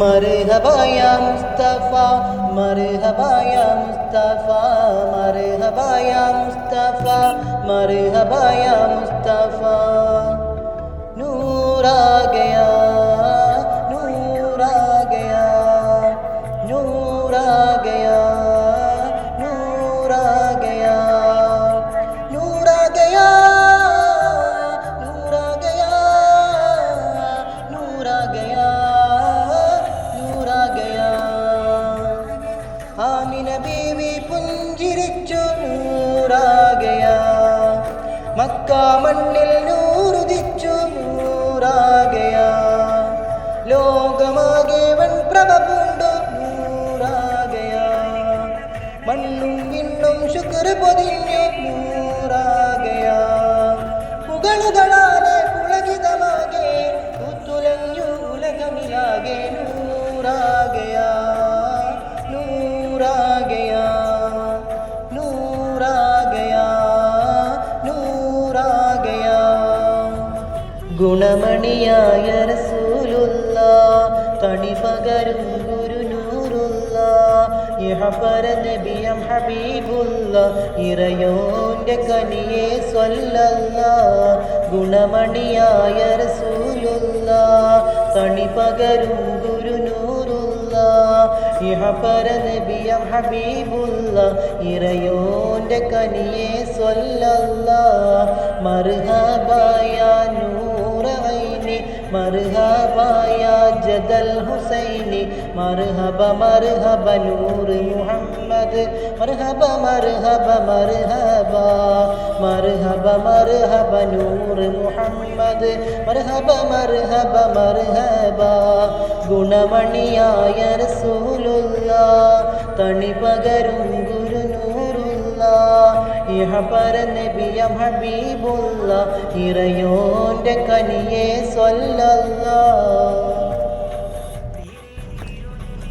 مرحبا يا مصطفى مرحبا يا مصطفى مرحبا يا مصطفى مرحبا يا مصطفى نور آ گیا പുഞ്ചിരിച്ചു നൂറാകയാ മക്ക മണ്ണിൽ നൂറുദിച്ചു നൂറാകയാ. ലോകമാകെ വൻപ്രഭ പൂണ്ടു നൂറാകയാ. മണ്ണും വിണ്ണും ശുക്ർ പൊതിഞ്ഞു നൂറാകയാ. പുകളുകളാലെ പുളകിതമാകെ തുലഞ്ഞു ഉലകമിലാകെ നൂറാകയാ. നൂറാകയാ. ഗുണമണിയായ റസൂലുള്ള തണി പകരും ഗുരുനൂറുള്ള ഇഹപര നബിയം ഹബീബുള്ള ഇറയോന്റെ കനിയെ സ്വല്ലല്ല ഗുണമണിയായ റസൂലുള്ള തണി പകരും ഗുരുനൂറുള്ള ഇഹപര നബിയം ഹബീബുള്ള ഇറയോന്റെ കനിയെ സ്വല്ലല്ല മർഹബായ നൂറ ഐനി മർഹബായ ജദൽ ഹുസൈനി മർഹബ മർഹബ നൂർ മുഹമ്മദ് മർഹബ മർഹബ മർഹബ മർഹബ മർഹബ നൂർ മുഹമ്മദ് മർഹബ മർഹബ മർഹബ ഗുണമണിയായ റസൂലുള്ള തണി പകരും ഗുരു നൂറുള്ള ഇഹപര നബിയം ഹബീബുള്ള ഇറയോന്റെ കനിയെ സ്വല്ലല്ലാ.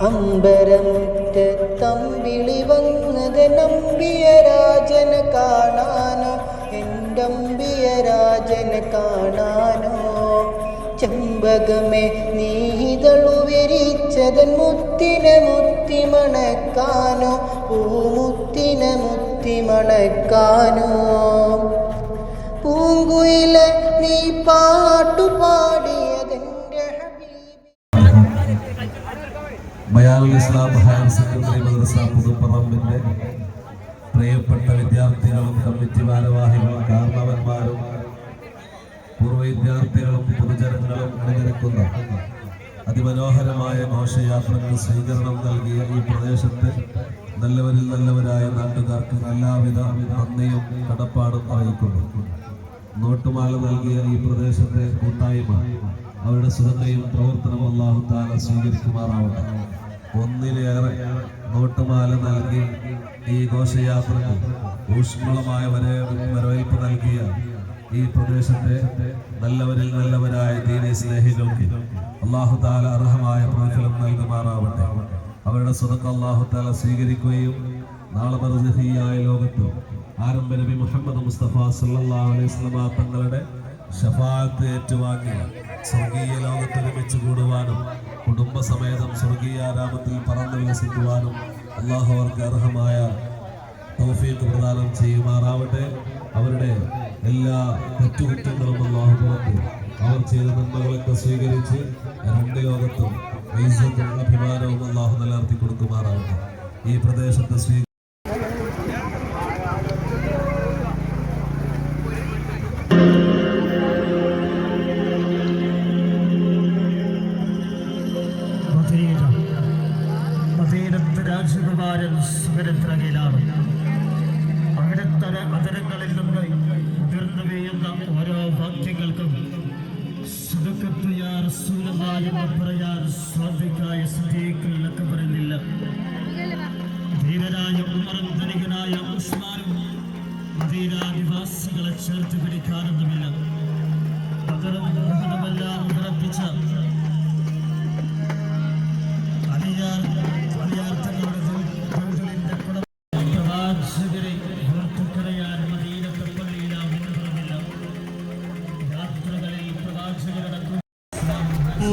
അമ്പരമുറ്റത്തമ്പിളി വന്നത് നമ്പിയ രാജന് കാണാനോ? എന്തമ്പിയ രാജന് കാണാനോ? ചെമ്പകമേ നീതളു വിരിച്ചതൻ മുത്തിനെ മുത്തി മണക്കാനോ? പൂമുത്തിനെ മുത്തി മണക്കാനോ പൂങ്കുയിലെ നീ പാട്ടു പാടിയതെന്റെ ഹബീബി. ബയാലുൽ ഇസ്ലാം ഹയർ മദ്രസ പുതുപ്പറമ്പിന്റെ പ്രിയപ്പെട്ട വിദ്യാർത്ഥികളും കമ്മിറ്റി ഭാരവാഹികളും കാരണവന്മാരും പൂർവ വിദ്യാർത്ഥികളും പൊതുജനങ്ങളും അണിനിരക്കുന്ന അതിമനോഹരമായ മോശയാത്രകൾ സ്വീകരണം നൽകിയ ഈ പ്രദേശത്ത് നല്ലവരിൽ നല്ലവരായ നാട്ടുകാർക്ക് എല്ലാവിധ നന്ദിയും കടപ്പാടും അറിയിക്കുന്നു. നോട്ടുമാല നൽകിയ ഈ പ്രദേശത്തെ കൂട്ടായ്മ അവരുടെ സുരക്ഷയും പ്രവർത്തനവും അള്ളാഹു താല സ്വീകരിക്കുമാറാവട്ടെ. ഒന്നിലേറെ നോട്ടുമാല നൽകി ഈ ഘോഷയാത്രയ്ക്ക് ഊഷ്മളമായ വരെ വരവേൽപ്പ് നൽകിയ ഈ പ്രദേശത്തെ നല്ലവരിൽ നല്ലവരായ ദീനി സ്നേഹികൾക്ക് അള്ളാഹു താല അർഹമായ പ്രതിഫലം നൽകുമാറാവട്ടെ. അവരുടെ സ്വതക്ക അള്ളാഹു താല സ്വീകരിക്കുകയും നാളെ ബർസഹിയായ ലോകത്ത് ആരംഭ നബി മുഹമ്മദ് മുസ്തഫ സല്ലല്ലാഹു അലൈഹി വസല്ലമ തങ്ങളുടെ ഷഫാത്ത് ഏറ്റുവാങ്ങി സ്വർഗീയ ലോകത്ത് ഒരുമിച്ച് കൂടുവാനും കുടുംബസമേതം സ്വർഗീയാരാമത്തിൽ പറന്നു വികസിക്കുവാനും അള്ളാഹു അവർക്ക് അർഹമായ തൗഫീഖ് പ്രദാനം ചെയ്യുമാറാവട്ടെ. അവരുടെ എല്ലാ തെറ്റുകുറ്റങ്ങളും അള്ളാഹു പുറത്ത് അവർ ചെയ്ത നന്മകളൊക്കെ സ്വീകരിച്ച് രണ്ട് ലോകത്തും ഐസത്തും അഭിമാനവും അള്ളാഹു നിലനിർത്തി കൊടുക്കുമാറാകട്ടെ ഈ പ്രദേശത്തെ സ്വീ രാജകുമാരൻ സുഖരത്രകയിലാണ് അവിടുത്തെ അതരങ്ങളിൽ നിന്ന് ഉതിർന്നു വീഴുന്ന ഓരോ വാക്യങ്ങൾക്കും സുഖത്ത് യാ റസൂലല്ലാഹി എന്ന് പറയാൻ സ്വാദിക്കായ സ്ഥിതികളൊക്കെ പറയുന്നില്ല ധീരനായ ഉമറും ധനികനായ ഉസ്മാനും മദീനാദിവാസികളെ ചേർത്ത് പിടിക്കാനൊന്നുമില്ല. പകരം ഉറപ്പിച്ച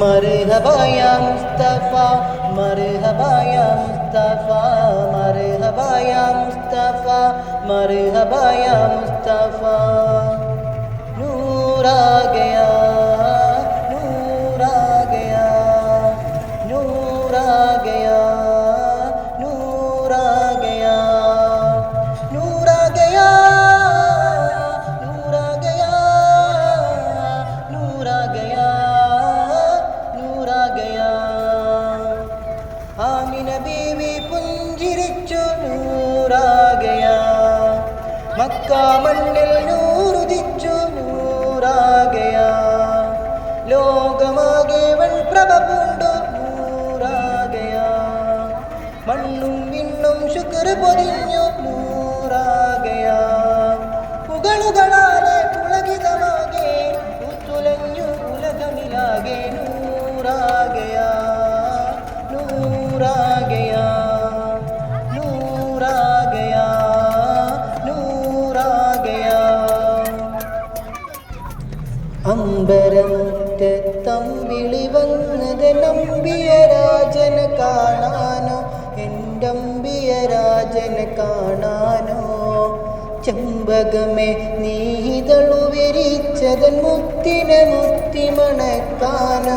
مرحبا يا مصطفى مرحبا يا مصطفى مرحبا يا مصطفى مرحبا يا مصطفى نور آ گیا മക്ക മണ്ണിൽ നൂറുദിച്ചു നൂറാകയ. ലോകമാകെ വൻപ്രഭ പൂണ്ടു നൂറാകയ. മണ്ണും വിണ്ണും ശുക്ർ പൊതിഞ്ഞു രാജനെ കാണാനോ? ചെമ്പകമേ നീതളു വിരിച്ചതൻ മുത്തിനെ മുത്തി മണക്കാനോ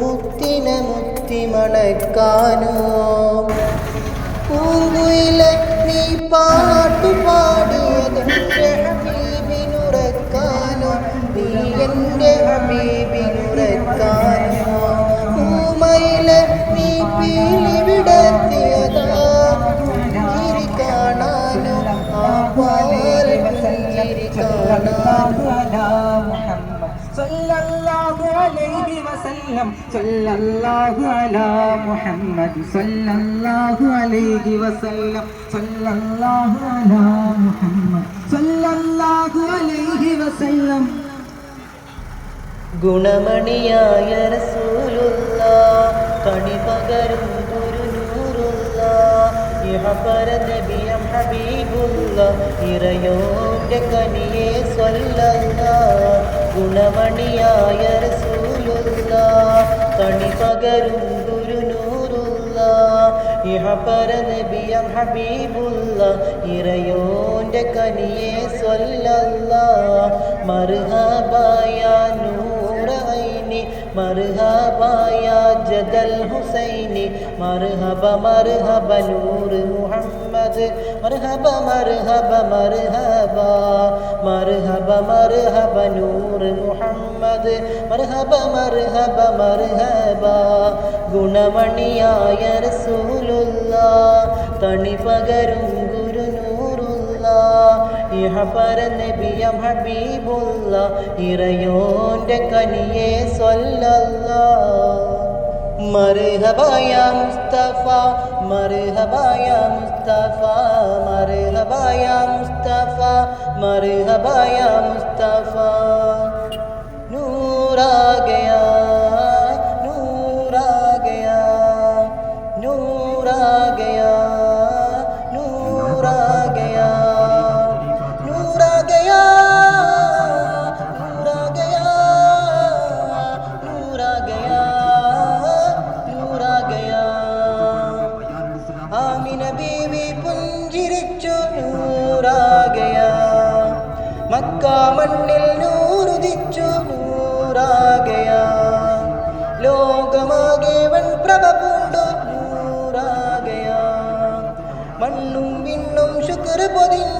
മുത്തിനെ മുത്തി മണക്കാനോ പൂങ്കുയിലെ നീ പാട്ടു പാടിയതൻ ഹബീബിനുറക്കാനോ നീ എന്റെ ഹബീബിനുറക്കാനോ അലൈഹി വസല്ലം സല്ലല്ലാഹു അലാ മുഹമ്മദ് സല്ലല്ലാഹു അലൈഹി വസല്ലം സല്ലല്ലാഹു അലാ മുഹമ്മദ് സല്ലല്ലാഹു അലൈഹി വസല്ലം. ഗുണമണിയായ റസൂലുള്ള കണിപകരും ഗുരുനൂറുള്ള ഇഹപര നബിയം ഹബീബുള്ള ഇറയോന്റെ കനിയേ സ്വല്ല ഗുണമണിയായ ഇഹപര നബിയം ഹബീബുള്ള ഇറയോന്റെ കനിയെ സ്വല്ലല്ല. മർഹബായ നൂറൈനി മർഹബായ ജദൽ ഹുസൈനി. മർഹബ മർഹബ നൂർ മുഹമ്മദ്. മർഹബ മർഹബ മർഹബ. മർഹബ മർഹബ നൂർ മുഹമ്മദ്. மது மருஹப மருஹப மருஹபா குணமணியாய ரசூலுல்லா தனி பகரும் குரு நூறுல்லா ഇഹ പരനബിയം ഹബീബുള്ള ഇറയോന്റെ കനിയെ സൊല്ലല്ല മർഹബായ മുസ്തഫ മർഹബായ മുസ്തഫ മർഹബായ മുസ്തഫ മർഹബായ മുസ്തഫ चुरा गया। വിണ്ണും ശുക്ർ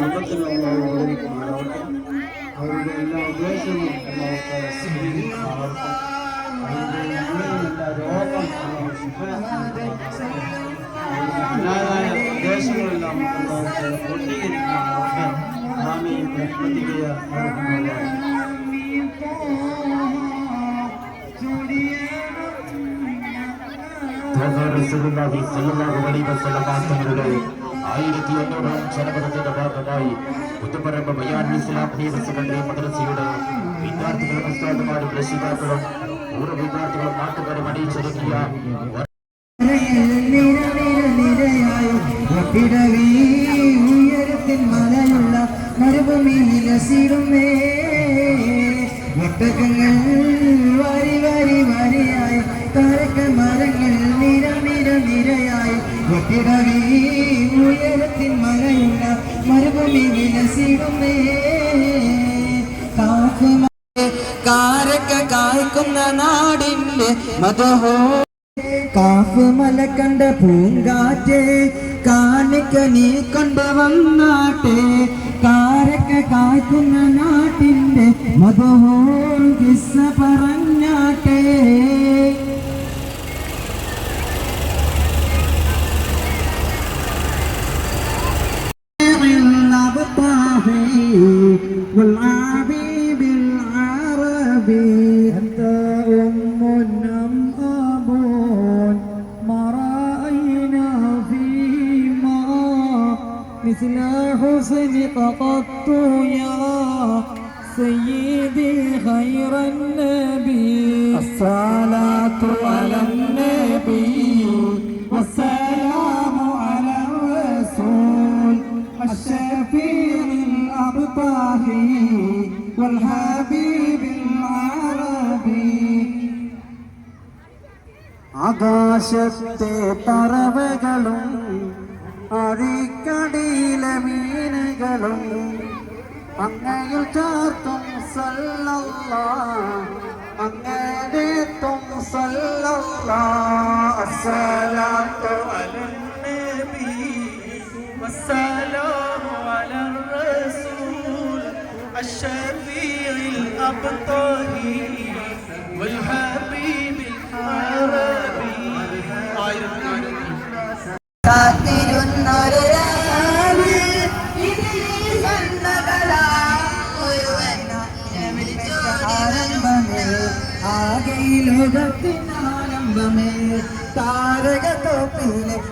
അവർക്കും കുടുംബത്തിനും അള്ളാഹു ഉപകരിക്കുമാറാവട്ടെ അവരുടെ എല്ലാ ഉദ്ദേശങ്ങളും അള്ളാഹു താല സ്വീകരിക്കുമാറാവട്ടെ അവരുടെ ഉള്ളിലുള്ള രോഗം അള്ളാഹു ശിഫയാക്കുമാറാവട്ടെ. അവരുടെ ആയിരത്തി എണ്ണൂറാം ജനപദത്തിന്റെ ഭാഗമായി കുത്തുപറമ്പ് ബയാൻ ഇസ്ലാം ഹയർ സെക്കൻഡറി മദ്രസയുടെ വിദ്യാർത്ഥികളും ഉസ്താദുമാരും രക്ഷിതാക്കളും പൂർവ വിദ്യാർത്ഥികളും നാട്ടുകാരും അണിയിച്ചൊരുക്കിയ ഉയരത്തിൽ മലയുള്ള മരുഭൂമിയിലസിടുമേ ഒട്ടകങ്ങൾ വരി വരി വരിയായി കരക്ക മരങ്ങൾ നിര നിരയായി ഒട്ടിടവി ഉയരത്തിൻ മലയുള്ള മരുഭൂമി വിലസിടുമേ കാരക്ക കായ്ക്കുന്ന നാടിന്റെ മതഹോ. കാഫ് മല കണ്ട പൂങ്കാറ്റേ കാണിക്ക നീ കൊണ്ടുവന്നാട്ടെ കാരക്ക കായ്ക്കുന്ന നാട്ടിന്റെ മതഹോ കിസ്സ പറഞ്ഞാട്ടെ. مثل حسنك قط يا سيدي خير النبي الصلاة على النبي والسلام على الرسول الشفيع الأبطاحي والحبيب العربي ആകാശത്തെ പറവകളും അരിക്കടിയിലെ മീനുകളും അങ്ങയിൽ ചാർത്തും സല്ലല്ലാ അങ്ങയുടെ തും സല്ലല്ലാ അസ്സലാത്തു അലന്നബി വസ്സലാമു അല റസൂൽ അശ്ശഫീഉൽ അബ്താഹി വൽ ഹബീബിൽ അറബി ആയിരത്തി ആരംഭമേ ആകെ ലോകത്തിനാരംഭമേ താരങ്ങളൊക്കെയും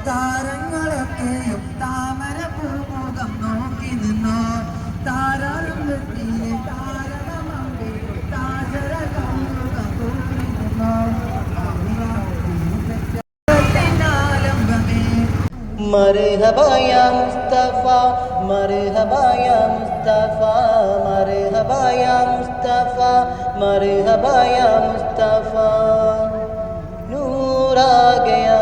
مرحبا يا مصطفى مرحبا يا مصطفى مرحبا يا مصطفى مرحبا يا مصطفى نور آ گیا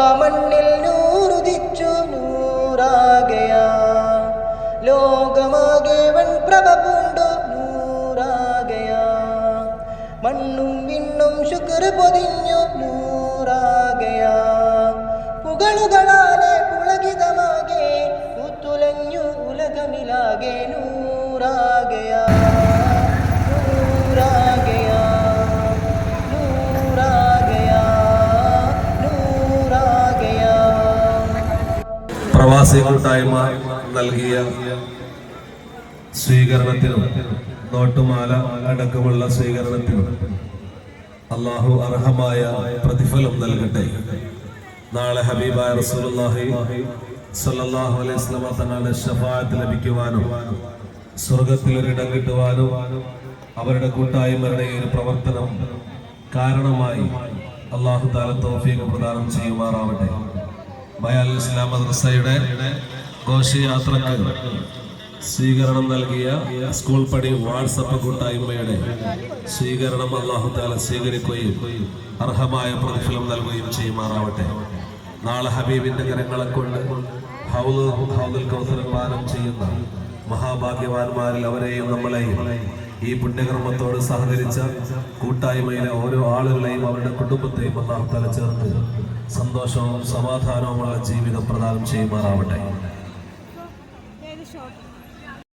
മക്കാമണ്ണിൽ നൂറുദിച്ചു നൂറാകയാ. ലോകമാകെ വൻപ്രഭ പൂണ്ടു നൂറാകയാ. മണ്ണും വിണ്ണും ശുക്ർ പൊതിഞ്ഞു നൂറാകയാ. പുകളുകളാലെ പുളകിതമാകെ ഉത്തുലഞ്ഞു ഉലകമിലാകെ നൂറാകയാ പ്രവാസി കൂട്ടായ്മ നൽകിയ സ്വീകരണത്തിനും നോട്ടുമാല അടക്കമുള്ള സ്വീകരണത്തിനും അള്ളാഹു അർഹമായ പ്രതിഫലം നൽകട്ടെ. നാളെ ഹബീബായ റസൂലുള്ളാഹി അലൈഹി വസല്ലമ ഷഫാഅത്ത് ലഭിക്കുവാനും സ്വർഗത്തിൽ ഒരിടം കിട്ടുവാനും അവരുടെ കൂട്ടായ്മയുടെ ഒരു പ്രവർത്തനം കാരണമായി അള്ളാഹു താല തൗഫീഖ് പ്രദാനം ചെയ്യുമാറാവട്ടെ. ബയാൽ ഇസ്ലാം മദ്രസയുടെ ഘോഷയാത്രക്ക് സ്വീകരണം നൽകിയ സ്കൂൾ പടി വാട്സപ്പ് കൂട്ടായ്മയുടെ സ്വീകരണം അള്ളാഹുദാല സ്വീകരിക്കുകയും അർഹമായ പ്രതിഫലം നൽകുകയും ചെയ്യുമാറാവട്ടെ. നാളെ ഹബീബിന്റെ കരങ്ങളെ കൊണ്ട് ഹൗദ് ഹൗദുൽ കൗസർ പാനം ചെയ്യുന്ന മഹാഭാഗ്യവാന്മാരിൽ അവരെയും നമ്മളെയും ഈ പുണ്യകർമ്മത്തോട് സഹകരിച്ച കൂട്ടായ്മയിലെ ഓരോ ആളുകളെയും അവരുടെ കുടുംബത്തെയും അള്ളാഹു തലച്ചേർത്ത് ചേർത്ത് സന്തോഷവും സമാധാനവുമുള്ള ജീവിതം പ്രദാനം ചെയ്യുമാറാവട്ടെ.